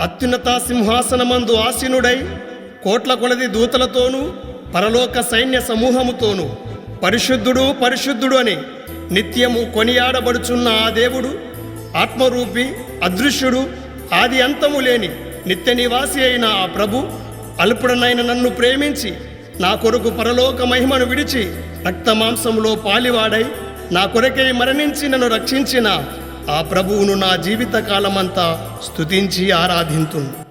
అత్యున్నత సింహాసనమందు ఆసీనుడై కోట్ల కొలది దూతలతోనూ పరలోక సైన్య సమూహముతోనూ పరిశుద్ధుడు పరిశుద్ధుడు అని నిత్యము కొనియాడబడుచున్న ఆ దేవుడు ఆత్మరూపి అదృశ్యుడు ఆది అంతము లేని నిత్య నివాసి అయిన ఆ ప్రభు అల్పుడనైన నన్ను ప్రేమించి నా కొరకు పరలోక మహిమను విడిచి రక్తమాంసములో పాలివాడై నా కొరకై మరణించి నన్ను రక్షించిన ఆ ప్రభువును నా జీవిత కాలమంతా స్తుతించి ఆరాధింతును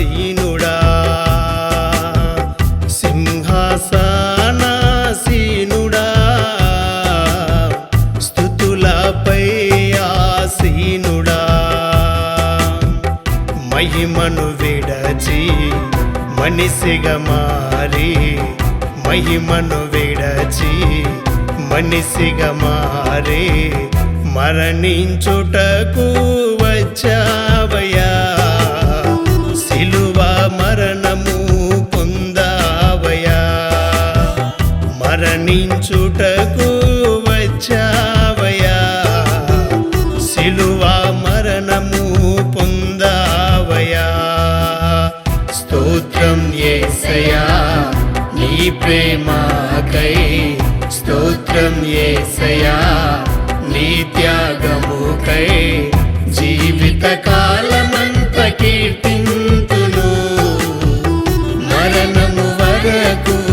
సీనుడా. సింహాసనాసీనుడా. స్థుతులపై ఆసీనుడా మహిమను విడచి మనిషిగా మారి మహిమను విడచి మనిషిగా మారి మరణించుటకు వచ్చావయా మరణము పొందావయా? మరణించుటకు వచ్చావయా? సిలువ మరణము పొందావయా? స్తోత్రం ఏసయా నీ ప్రేమాకై. స్తోత్రం ఏసయా నీ త్యాగముకై. జీవిత కాలమంత కీర్తి మరణము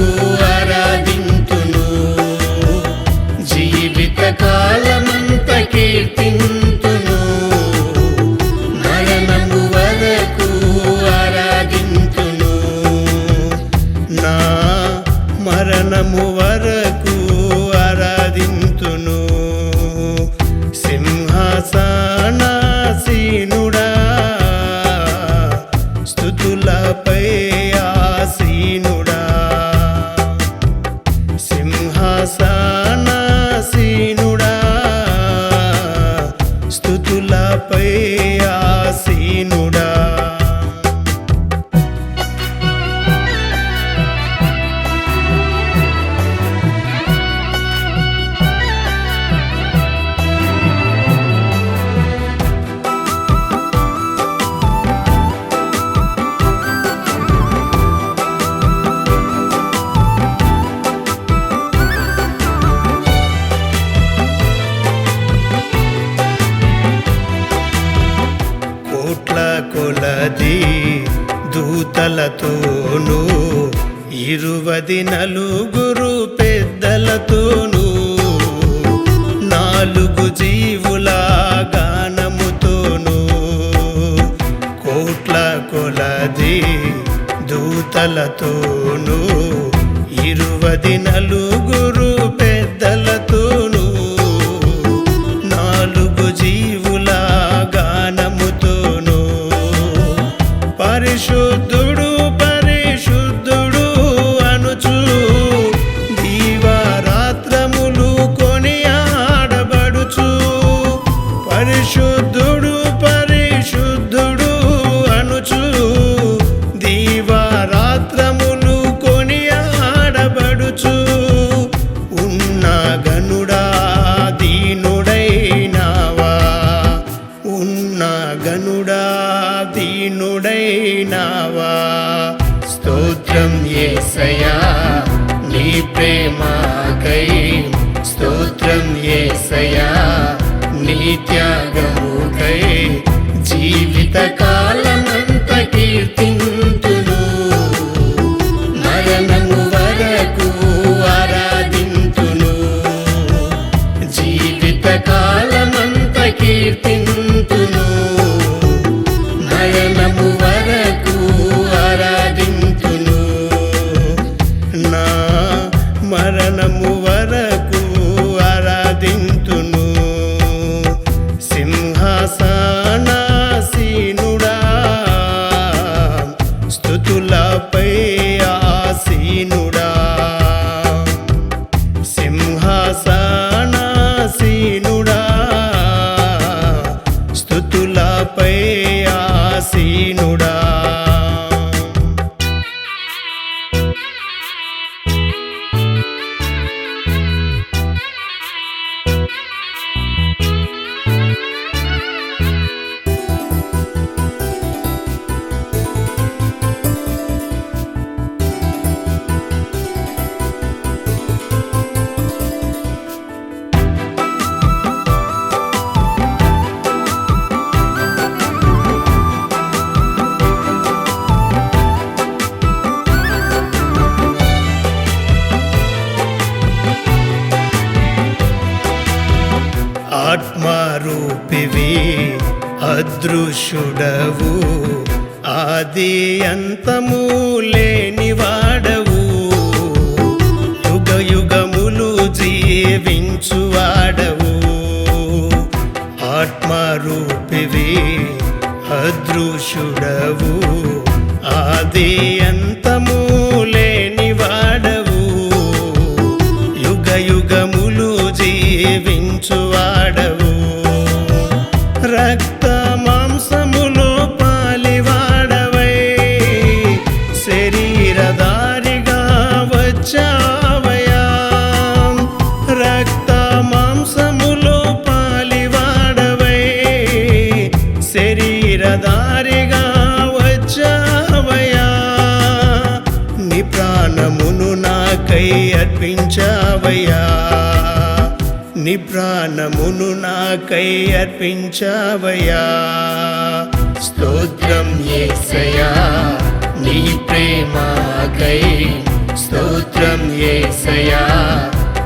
పెద్దలతోనూ ఇరువది నలుగురు పెద్దలతోనూ నాలుగు జీవుల గానముతోనూ కోట్ల కొలది దూతలతోనూ ఇరువది నలుగురు పెద్దలతోనూ నాలుగు జీవుల గానముతోను పరిశుద్ధుడు త్యాగముకై జీవిత సింహాసనాసీనుడా అదృశ్యుడవు ఆది అంతము లేనివాడవు యుగ యుగములు జీవించువాడవు ఆత్మారూపివి అదృశుడవు. ఆది అర్పించావయ్యా. నీ ప్రాణమును నాకై అర్పించావయ్యా. స్తోత్రం ఏసయా నీ ప్రేమకై. స్తోత్రం ఏసయా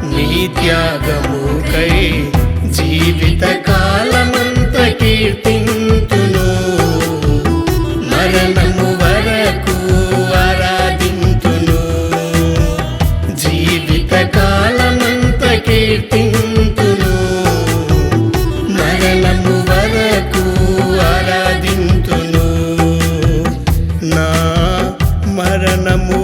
నీ త్యాగముకై జీవితకా మరణము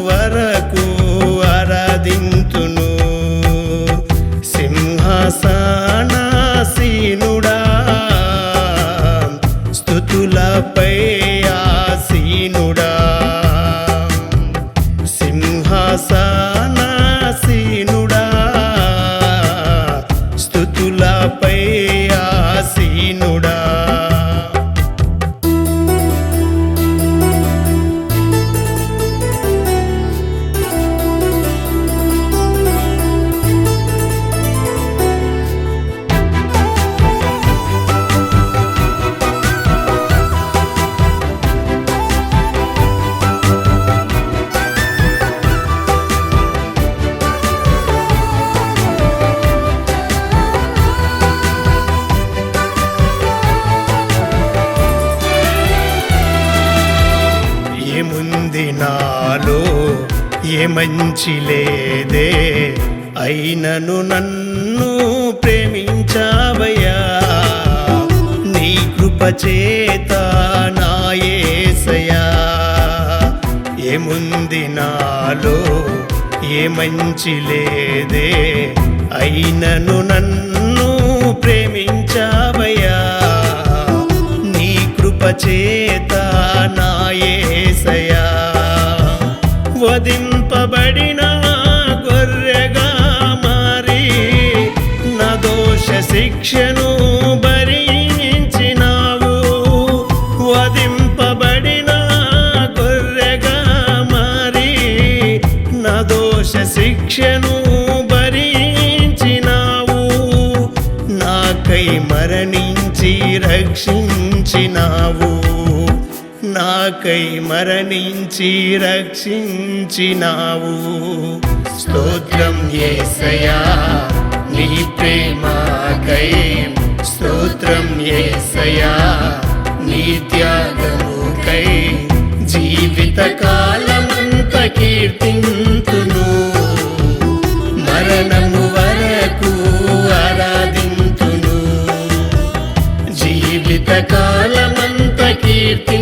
ఏ మంచి లేదే. అయినను నన్ను ప్రేమించావయ్యా. నీ కృపచేత నాయసయా ఏముంది నాలో? ఏ మంచి లేదే. అయినను నన్ను వధింపబడిన గొర్రెగా మారి నా దోష శిక్షను భరించినావు. నాకై మరణించి రక్షించినావు. నాకై మరణించి రక్షించినావు. స్తోత్రం ఏసయా నీ ప్రేమకై ఏసయా నీ త్యాగం జీవితకాలమంత కీర్తింతును. మరణము వరకు ఆరాధింతును. జీవితకాలమంత కీర్తి